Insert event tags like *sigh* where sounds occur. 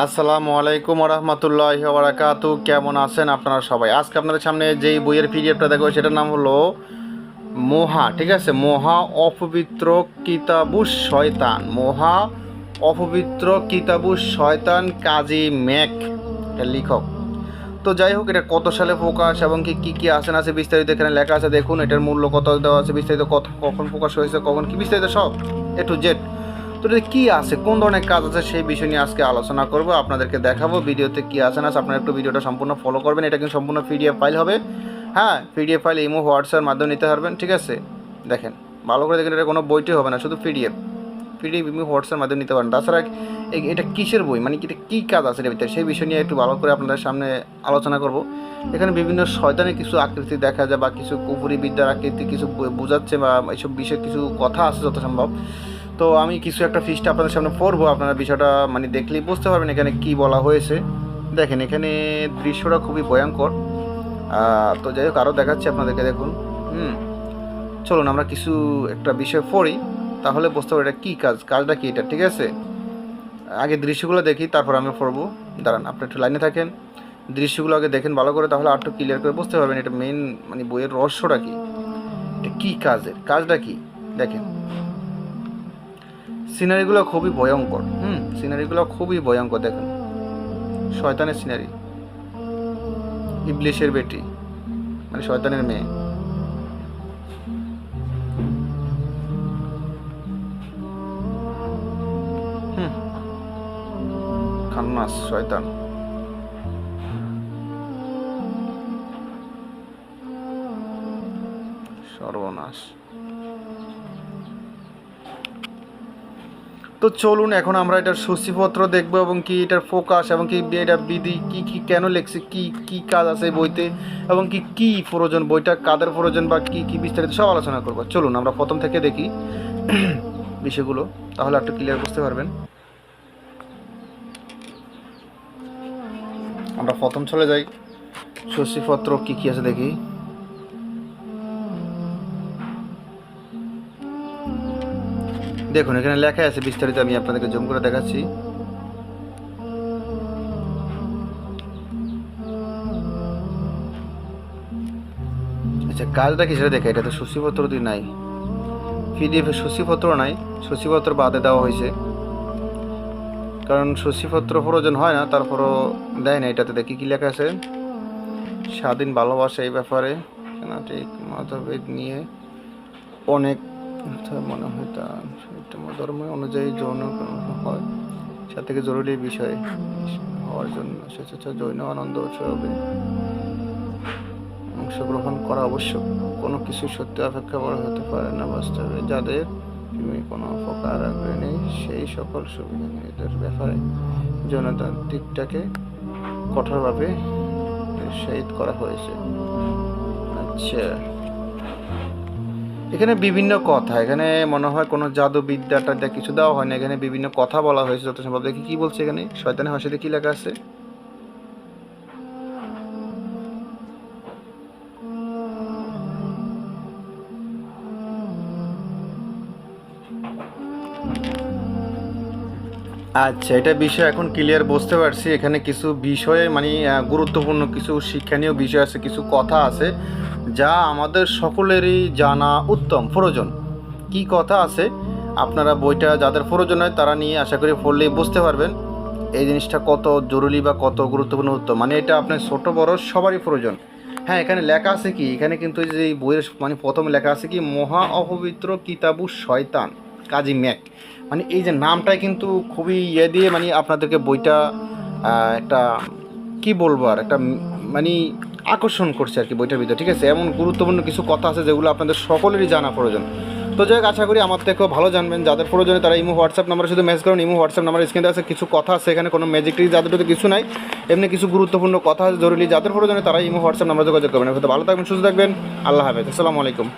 আসসালামু আলাইকুম রহমতুল্লাহ বারাকাতু কেমন আছেন আপনারা সবাই? আজকে আপনাদের সামনে যেই বইয়ের পিডিএফটা দেখো সেটার নাম হলো মোহা, ঠিক আছে? মোহা অপবিত্র কিতাবুস শয়তান। মোহা অপবিত্র কিতাবুস শয়তান কাজী ম্যাক লিখক। তো যাই হোক, এটা কত সালে প্রকাশ এবং কি, কী কী আছে আছে বিস্তারিত এখানে লেখা আছে। দেখুন, এটার মূল্য কত দেওয়া আছে, বিস্তারিত কত, কখন প্রকাশ হয়েছে, কখন, কি বিস্তারিত সব? এ টু জেড এটা কী আছে, কোন ধরনের কাজ আছে সেই বিষয় নিয়ে আজকে আলোচনা করব, আপনাদেরকে দেখাবো ভিডিওতে কী আছে না আপনারা একটু ভিডিওটা সম্পূর্ণ ফলো করবেন, এটা কিন্তু সম্পূর্ণ পিডিএফ ফাইল হবে। হ্যাঁ পিডিএফ ফাইল ইমো হোয়াটসঅ্যাপের মাধ্যমে নিতে পারবেন, ঠিক আছে? দেখেন, ভালো করে দেখেন, এটা কোনো বইটি হবে না, শুধু পিডিএফ পিডিএফ ইমো হোয়াটসঅ্যাপের মাধ্যমে নিতে পারেন তাছাড়া এটা কিসের বই? মানে এটা কী কাজ আছে এর ভিতরে? সেই বিষয় নিয়ে একটু ভালো করে আপনাদের সামনে আলোচনা করব। এখানে বিভিন্ন শয়তানের কিছু আকৃতি দেখা যায় বা কিছু কুপুরি বিদ্যার আকৃতি কিছু বোঝাচ্ছে বা এইসব বিষয়ে কিছু কথা আছে যত সম্ভব। তো আমি কিছু একটা ফিসটা আপনাদের সামনে পড়ব, আপনারা বিষয়টা মানে দেখলেই বুঝতে পারবেন এখানে কি বলা হয়েছে। দেখেন, এখানে দৃশ্যটা খুবই ভয়ঙ্কর। তো যাই হোক আরও দেখাচ্ছি আপনাদেরকে, দেখুন। হুম, চলুন আমরা কিছু একটা বিষয় পড়ি, তাহলে বুঝতে পারব এটা কী কাজ, কাজটা কী এটা, ঠিক আছে? আগে দৃশ্যগুলো দেখি, তারপর আমি পড়ব। দাঁড়ান, আপনি একটু লাইনে থাকেন। দৃশ্যগুলো আগে দেখেন ভালো করে, তাহলে আর একটু ক্লিয়ার করে বুঝতে পারবেন এটা মেইন মানে বইয়ের রহস্যটা কী। এটা কী কাজের, কাজটা কী? দেখেন সিনারিগুলো খুবই ভয়ঙ্কর। হুম, সিনারিগুলো খুবই ভয়ঙ্কর, দেখেন। শয়তানের সিনারি। ইবলিশের বেটি মানে শয়তানের মেয়ে। শয়তান। সর্বনাশ। তো চলুন, এখন আমরা এটার সূচিপত্র দেখব এবং কি এটার ফোকাস এবং কি এটা বিধি, কি কি, কেন লেখছে, কি কি কাজ আছে বইতে এবং কি কি প্রয়োজন, বইটা কাদের প্রয়োজন বা কি কি বিস্তারিত সব আলোচনা করব। চলুন, আমরা প্রথম থেকে দেখি *clears throat* বিষয়গুলো, তাহলে একটু ক্লিয়ার বুঝতে পারবেন। আমরা প্রথম চলে যাই। সূচিপত্র কি কি আছে দেখি। দেখুন, এখানে লেখা আছে বিস্তারিত, আমি আপনাদেরকে জুম করে দেখাচ্ছি। আচ্ছা কাজটা কি সেটা দেখে এটা তো সূচিপত্র দিয়ে নাই পিডিএফ সূচিপত্র নাই, সূচিপত্র বাদে দেওয়া হয়েছে। কারণ সূচিপত্র প্রয়োজন হয় না, তারপরও দেয় না, এটাতে দেখি কি লেখা আছে। স্বাধীন ভালোবাসা এই ব্যাপারে ঠিক মতভেদ নিয়ে অনেক মনে হয় তা ধর্ম অনুযায়ী যৌন হয়। সব থেকে জরুরি বিষয় হওয়ার জন্য। স্বেচ্ছাচার জৈন আনন্দ উৎসবে অংশগ্রহণ করা আবশ্যক। কোনো কিছু সত্যি অপেক্ষা বড় হতে পারে না বাস্তবে। যাদের তুমি কোনো প্রকার আগ্রহ নেই, সেই সকল সুবিধা এদের ব্যাপারে যৌনতার দিকটাকে কঠোরভাবে নিরুৎসাহিত করা হয়েছে। আচ্ছা। এখানে বিভিন্ন কথা, এখানে মনে হয় কোনো জাদু বিদ্যাটা দিয়ে কিছু দেওয়া হয় না এখানে বিভিন্ন কথা বলা হয়েছে যত সম্ভব। দেখি কি বলছে এখানে? শয়তানের হাসিতে কি লেখা আছে? আচ্ছা এটা বিষয় এখন ক্লিয়ার বুঝতে পারছি। এখানে কিছু বিষয়ে মানে গুরুত্বপূর্ণ কিছু শিক্ষণীয় বিষয় আছে, কিছু কথা আছে, যা আমাদের সকলেরই জানা উত্তম। প্রয়োজন। কি কথা আছে? আপনারা বইটা যাদের প্রয়োজন হয়, তারা নিয়ে আশা করি পড়লেই বুঝতে পারবেন। এই জিনিসটা কত জরুরি বা কত গুরুত্বপূর্ণ উত্তম? মানে এটা আপনার ছোট, বড় সবারই প্রয়োজন। হ্যাঁ এখানে লেখা আছে কি? এখানে কিন্তু যে বইয়ের মানে প্রথমে লেখা আছে কি? মহা অপবিত্র কিতাবু শয়তান। কাজী ম্যাক। মানে এই যে নামটাই কিন্তু খুবই ইয়ে দিয়ে মানে আপনাদেরকে বইটা একটা, কি বলব আর, একটা মানে আকর্ষণ করছে আর কি বইটার ভিতরে, ঠিক আছে? এমন গুরুত্বপূর্ণ কিছু কথা আছে যেগুলো আপনাদের সকলেরই জানা প্রয়োজন। তো যাই আশা করি আমার থেকেও ভালো জানবেন। যাদের প্রয়োজনে তারা ইমো, হোয়াটসঅ্যাপ নাম্বারে শুধু মেসেজ করুন। ইমো, হোয়াটসঅ্যাপ নাম্বার স্ক্রিনে আছে। কিছু কথা আছে এখানে, কোনো ম্যাজিক ট্রিক যাদের কিছু নাই, এমনি কিছু গুরুত্বপূর্ণ কথা জরুরি যাদের প্রয়োজনে তারা ইমো, হোয়াটসঅ্যাপ নাম্বার যোগাযোগ করবেন। ভালো থাকবেন, সুস্থ থাকবেন। আল্লাহ হাফেজ। আসসালামু আলাইকুম।